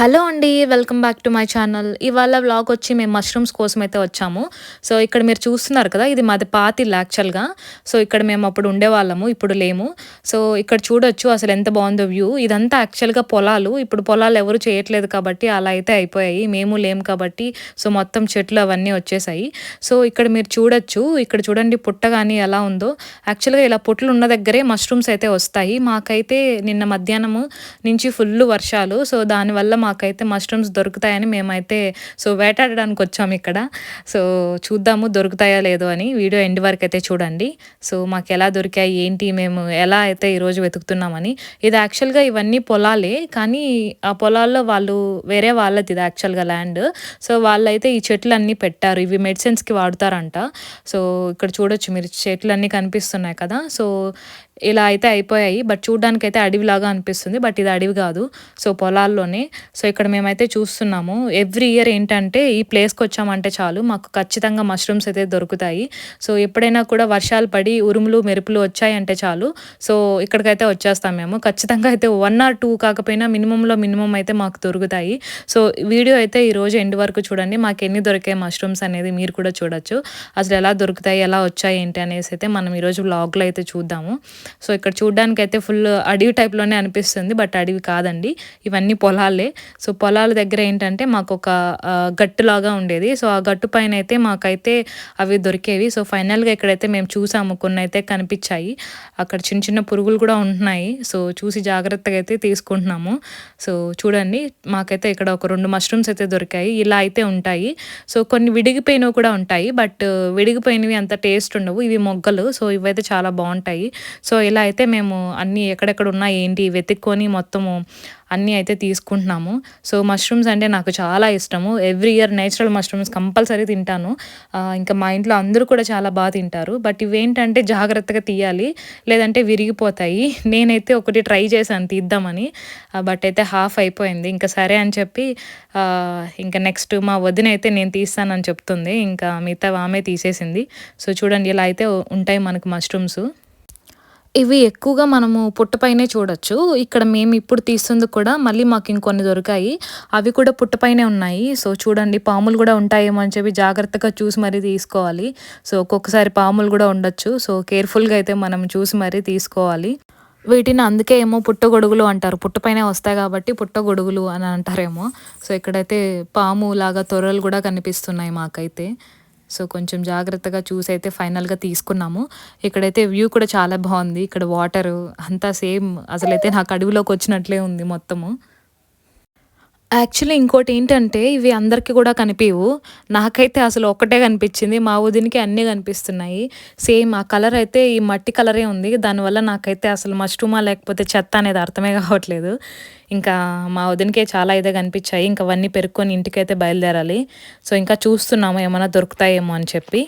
Hello అండి welcome back to my channel. ఇవాళ vlog వచ్చి మేము మష్రూమ్స్ కోసం అయితే వచ్చాము. సో ఇక్కడ మీరు చూస్తున్నారు కదా ఇది మాది పాతిల్ యాక్చువల్గా. సో ఇక్కడ మేము అప్పుడు ఉండేవాళ్ళము ఇప్పుడు లేము. సో ఇక్కడ చూడొచ్చు అసలు ఎంత బాగుందో వ్యూ. ఇదంతా యాక్చువల్గా పొలాలు. ఇప్పుడు పొలాలు ఎవరు చేయట్లేదు కాబట్టి అలా అయితే అయిపోయాయి. మేము లేము కాబట్టి సో మొత్తం చెట్లు అవన్నీ వచ్చేసాయి. సో ఇక్కడ మీరు చూడొచ్చు. ఇక్కడ చూడండి పుట్ట కానీ ఎలా ఉందో. యాక్చువల్గా ఇలా పుట్లు ఉన్న దగ్గరే మష్రూమ్స్ అయితే వస్తాయి. మాకైతే నిన్న మధ్యాహ్నము నుంచి ఫుల్ వర్షాలు. సో దానివల్ల మా మాకైతే మష్రూమ్స్ దొరుకుతాయని మేమైతే సో వేటాడడానికి వచ్చాము ఇక్కడ. సో చూద్దాము దొరుకుతాయా లేదో అని వీడియో ఎండ్ వరకు అయితే చూడండి. సో మాకు ఎలా దొరికాయి ఏంటి మేము ఎలా అయితే ఈరోజు వెతుకుతున్నామని. ఇది యాక్చువల్గా ఇవన్నీ పొలాలే కానీ ఆ పొలాల్లో వాళ్ళు వేరే వాళ్ళది ఇది యాక్చువల్గా ల్యాండ్ సో వాళ్ళైతే ఈ చెట్లు అన్నీ పెట్టారు. ఇవి మెడిసిన్స్కి వాడతారంట. సో ఇక్కడ చూడొచ్చు మీరు చెట్లు అన్నీ కనిపిస్తున్నాయి కదా. సో ఇలా అయితే అయిపోయాయి. బట్ చూడడానికి అయితే అడవిలాగా అనిపిస్తుంది. బట్ ఇది అడవి కాదు. సో పొలాల్లోనే. సో ఇక్కడ మేమైతే చూస్తున్నాము. ఎవ్రీ ఇయర్ ఏంటంటే ఈ ప్లేస్కి వచ్చామంటే చాలు. మాకు ఖచ్చితంగా మష్రూమ్స్ అయితే దొరుకుతాయి. సో ఎప్పుడైనా కూడా వర్షాలు పడి ఉరుములు మెరుపులు వచ్చాయంటే చాలు. సో ఇక్కడికైతే వచ్చేస్తాం మేము. ఖచ్చితంగా అయితే వన్ ఆర్ టూ కాకపోయినా మినిమంలో మినిమం అయితే మాకు దొరుకుతాయి. సో వీడియో అయితే ఈరోజు ఎండ్ వరకు చూడండి. మాకు ఎన్ని దొరికాయి మష్రూమ్స్ అనేది మీరు కూడా చూడొచ్చు. అసలు ఎలా దొరుకుతాయి ఎలా వచ్చాయి ఏంటి అనేసి అయితే మనం ఈరోజు వ్లాగ్లో అయితే చూద్దాము. సో ఇక్కడ చూడడానికి అయితే ఫుల్ అడవి టైప్లోనే అనిపిస్తుంది బట్ అడవి కాదండి. ఇవన్నీ పొలాలే. సో పొలాల దగ్గర ఏంటంటే మాకు ఒక గట్టులాగా ఉండేది. సో ఆ గట్టు పైన అయితే మాకైతే అవి దొరికేవి. సో ఫైనల్గా ఇక్కడైతే మేము చూసాము కొన్ని అయితే కనిపించాయి. అక్కడ చిన్న చిన్న పురుగులు కూడా ఉంటున్నాయి. సో చూసి జాగ్రత్తగా అయితే తీసుకుంటున్నాము. సో చూడండి మాకైతే ఇక్కడ ఒక రెండు మష్రూమ్స్ అయితే దొరికాయి. ఇలా అయితే ఉంటాయి. సో కొన్ని విడిగిపోయినవి కూడా ఉంటాయి. బట్ విడిగిపోయినవి అంత టేస్ట్ ఉండవు. ఇవి మొగ్గలు. సో ఇవైతే చాలా బాగుంటాయి. సో ఇలా అయితే మేము అన్నీ ఎక్కడెక్కడ ఉన్నాయి ఏంటి వెతుక్కొని మొత్తము అన్నీ అయితే తీసుకుంటున్నాము. సో మష్రూమ్స్ అంటే నాకు చాలా ఇష్టము. Every year natural mushrooms compulsory తింటాను. ఇంకా మా ఇంట్లో అందరూ కూడా చాలా బాగా తింటారు. బట్ ఇవేంటంటే జాగ్రత్తగా తీయాలి. లేదంటే విరిగిపోతాయి. నేనైతే ఒకటి ట్రై చేశాను తీద్దామని. బట్ అయితే హాఫ్ అయిపోయింది. ఇంకా సరే అని చెప్పి ఇంకా నెక్స్ట్ మా వదిన అయితే నేను తీస్తానని చెప్తుంది. ఇంకా మిగతా ఆమె తీసేసింది. సో చూడండి ఇలా అయితే ఉంటాయి మనకు మష్రూమ్స్ ఇవి ఎక్కువగా మనము పుట్టపైనే చూడొచ్చు. ఇక్కడ మేము ఇప్పుడు తీస్తుంది కూడా మళ్ళీ మాకు ఇంకొన్ని దొరికాయి. అవి కూడా పుట్టపైనే ఉన్నాయి. సో చూడండి పాములు కూడా ఉంటాయేమో అని చెప్పి జాగ్రత్తగా చూసి మరీ తీసుకోవాలి. సో ఒక్కొక్కసారి పాములు కూడా ఉండొచ్చు. సో కేర్ఫుల్గా అయితే మనం చూసి మరీ తీసుకోవాలి. వీటిని అందుకే ఏమో పుట్టగొడుగులు అంటారు. పుట్టపైనే వస్తాయి కాబట్టి పుట్టగొడుగులు అని అంటారేమో. సో ఇక్కడైతే పాము లాగా తొర్రలు కూడా కనిపిస్తున్నాయి మాకైతే. సో కొంచెం జాగ్రత్తగా చూసి అయితే ఫైనల్గా తీసుకున్నాము. ఇక్కడైతే వ్యూ కూడా చాలా బాగుంది. ఇక్కడ వాటర్ అంతా సేమ్ అసలైతే నాకు అడవిలోకి వచ్చినట్లే ఉంది మొత్తము. యాక్చువల్లీ ఇంకోటి ఏంటంటే ఇవి అందరికీ కూడా కనిపించవు నాకైతే అసలు ఒక్కటే కనిపించింది. మా ఊదినికి అన్నీ కనిపిస్తున్నాయి. సేమ్ ఆ కలర్ అయితే ఈ మట్టి కలరే ఉంది. దానివల్ల నాకైతే అసలు మష్రూమా లేకపోతే చెత్త అనేది అర్థమే కావట్లేదు. ఇంకా మా వదినకే చాలా ఇదే కనిపించాయి. ఇంకా అవన్నీ పెరుక్కొని ఇంటికైతే బయలుదేరాలి. సో ఇంకా చూస్తున్నాము ఏమైనా దొరుకుతాయేమో అని చెప్పి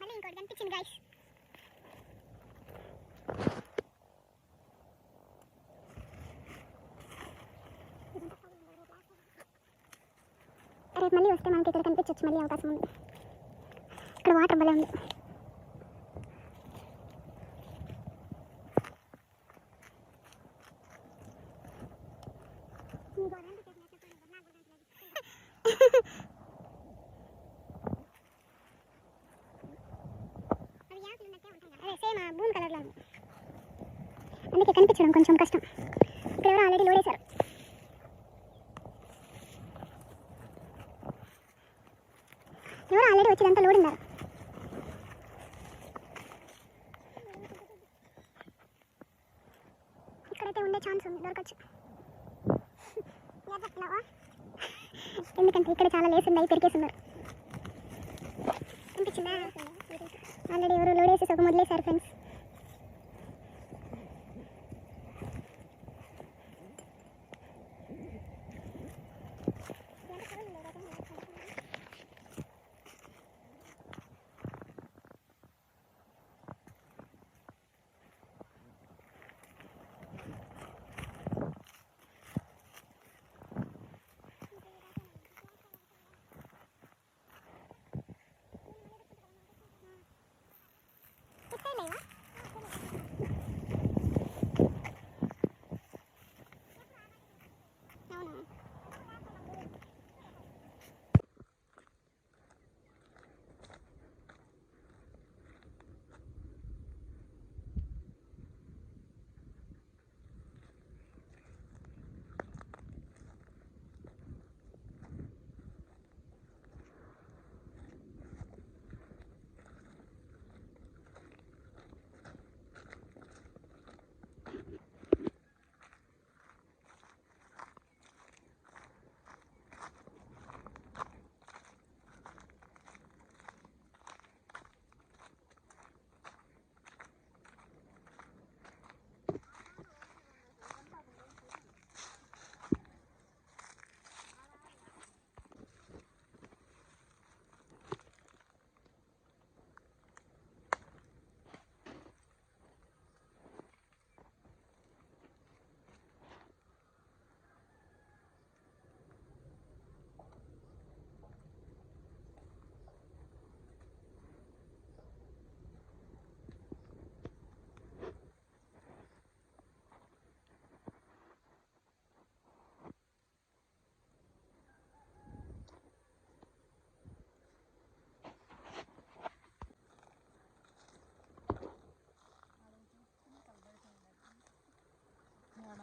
మళ్ళీ ఇంకోటి కనిపించింది గైస్ రేపు మళ్ళీ వస్తే మనకి ఇక్కడ కనిపించవచ్చు మళ్ళీ అవకాశం ఉంది. ఇక్కడ వాటర్ భలే ఉంది అదే సేమ్ భూమి కలర్లో ఉంది అందుకే కనిపించడం కొంచెం కష్టం ఇక్కడ ఎవరో ఆల్రెడీ లోడేశారు ఎవరో ఆల్రెడీ వచ్చేదంతా లోడ్ ఉన్నారు ఇక్కడైతే ఉండే ఛాన్స్ ఉంది దొరకచ్చు. ఎందుకంటే ఇక్కడ చాలా లేస్ ఉన్నాయి పెరికేస్తున్నారు కనిపించిందా ఆల్రెడీ ఎవరు లోడ్ వేసేసి ఒక వదిలేశారు ఫ్రెండ్స్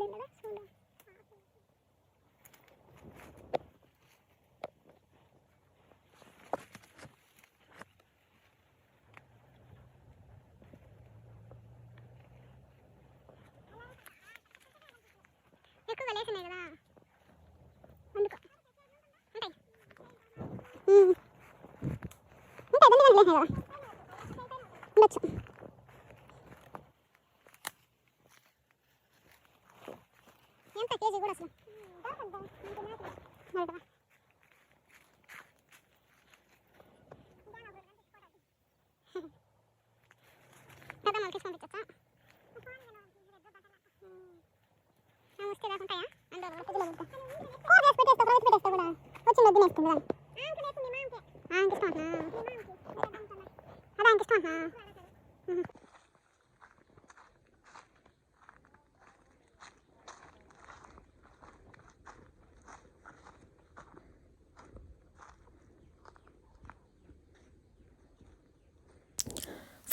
ఏడున్నదా చూడు ఎక్కువగా లేస్తున్నాయి కదా అందుకు ఉంటాయి ఉమ్. ఉంటాయి దండి దండి లేసినాయి కదా ఉండొచ్చు ఎంత కేజీ కూడా అసలు మరి కదా. పెద్ద మనకి పంపించచ్చా వస్తే రాకుంటాయా అందులో ఫ్రిడ్జ్లో పెడతా కూర చేసి పెట్టేస్తా రైస్ పెట్టేస్తా కూడా వచ్చి వద్దు నేస్తుంది దాన్ని అంకిష్టం అంటున్నా అదే అంకిష్టం అంటున్నా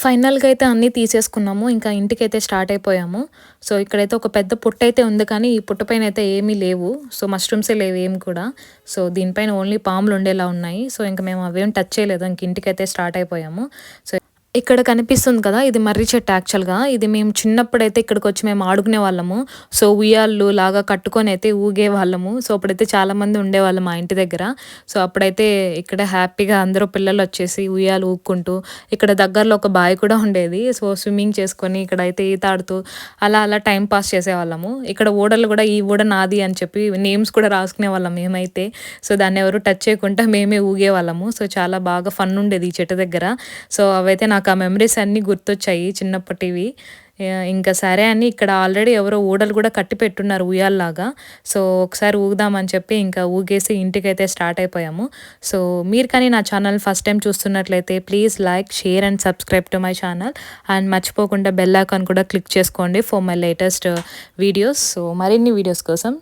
ఫైనల్గా అయితే అన్నీ తీసేసుకున్నాము. ఇంకా ఇంటికైతే స్టార్ట్ అయిపోయాము. సో ఇక్కడైతే ఒక పెద్ద పుట్ట అయితే ఉంది కానీ ఈ పుట్ట పైన అయితే ఏమీ లేవు. సో మష్రూమ్సే లేవు ఏమి కూడా. సో దీనిపైన ఓన్లీ పాములు ఉండేలా ఉన్నాయి. సో ఇంకా మేము అవేం టచ్ చేయలేదు. ఇంక ఇంటికైతే స్టార్ట్ అయిపోయాము. సో ఇక్కడ కనిపిస్తుంది కదా ఇది మర్రి చెట్టు యాక్చువల్గా ఇది మేము చిన్నప్పుడైతే ఇక్కడికి వచ్చి మేము ఆడుకునే వాళ్ళము. సో ఉయ్యాళ్ళు లాగా కట్టుకొని అయితే ఊగే వాళ్ళము. సో అప్పుడైతే చాలామంది ఉండేవాళ్ళు మా ఇంటి దగ్గర. సో అప్పుడైతే ఇక్కడ హ్యాపీగా అందరూ పిల్లలు వచ్చేసి ఉయ్యాలు ఊక్కుంటూ ఇక్కడ దగ్గరలో ఒక బావి కూడా ఉండేది. సో స్విమ్మింగ్ చేసుకొని ఇక్కడ అయితే ఈత ఆడుతూ అలా అలా టైం పాస్ చేసేవాళ్ళము. ఇక్కడ ఓడలు కూడా ఈ ఓడ నాది అని చెప్పి నేమ్స్ కూడా రాసుకునే వాళ్ళం మేమైతే. సో దాన్ని ఎవరు టచ్ చేయకుండా మేమే ఊగే వాళ్ళము. సో చాలా బాగా ఫన్ ఉండేది ఈ చెట్టు దగ్గర. సో అవైతే నాకు ఆ మెమరీస్ అన్నీ గుర్తొచ్చాయి చిన్నప్పటివి. ఇంకా సరే అని ఇక్కడ ఆల్రెడీ ఎవరో ఊడలు కూడా కట్టి పెట్టున్నారు ఉయ్యాల్లాగా. సో ఒకసారి ఊగుదామని చెప్పి ఇంకా ఊగేసి ఇంటికైతే స్టార్ట్ అయిపోయాము. సో మీరు కానీ నా ఛానల్ ఫస్ట్ టైం చూస్తున్నట్లయితే please like share and subscribe to my channel and మర్చిపోకుండా బెల్ ఐకాన్ కూడా క్లిక్ చేసుకోండి for my latest videos so మరిన్ని వీడియోస్ కోసం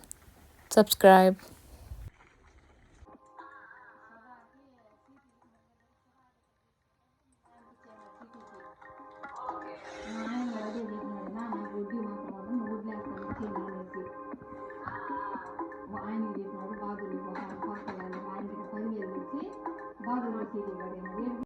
సబ్స్క్రైబ్